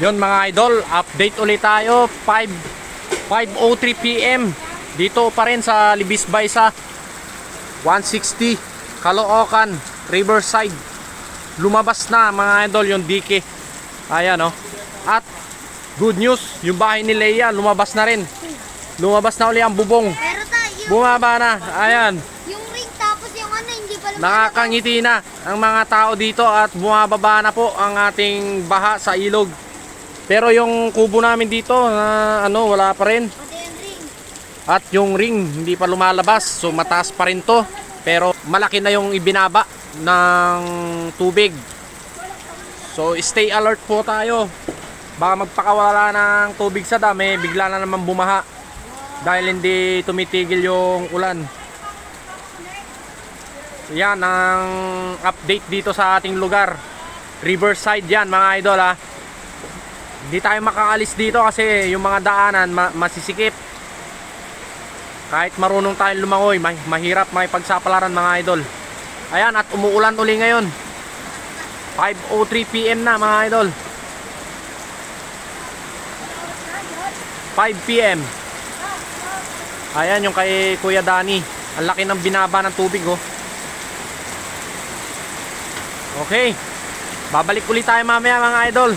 Yun mga idol, update ulit tayo. 5 5:03 PM. Dito pa rin sa Libis Baysa. 160 Caloocan, Riverside. Lumabas na mga idol yung dike. Ayan oh. At good news, yung bahay ni Leia lumabas na rin. Lumabas na uli ang bubong. Pero Bumaba na. Ayan. yung ring tapos yung ano, hindi pa lumalabas. Nakakangiti na ang mga tao dito at bumababa na po ang ating baha sa ilog. Pero yung kubo namin dito na ano wala pa rin. At yung ring hindi pa lumalabas. So mataas pa rin to. Pero malaki na yung ibinaba ng tubig. So stay alert po tayo. Baka magpakawala ng tubig sa dami, bigla na naman bumaha. Dahil hindi tumitigil yung ulan. Yan ang update dito sa ating lugar. Riverside yan mga idol ha. Hindi tayo makakalis dito kasi yung mga daanan ma- masisikip. Kahit marunong tayong lumangoy, ma- mahirap makipagsapalaran mga idol. Ayan, at umuulan uli ngayon. 5.03 PM na mga idol. 5 PM. Ayan yung kay Kuya Dani. Ang laki ng binaba ng tubig oh. Okay. Babalik ulit tayo mamaya mga idol.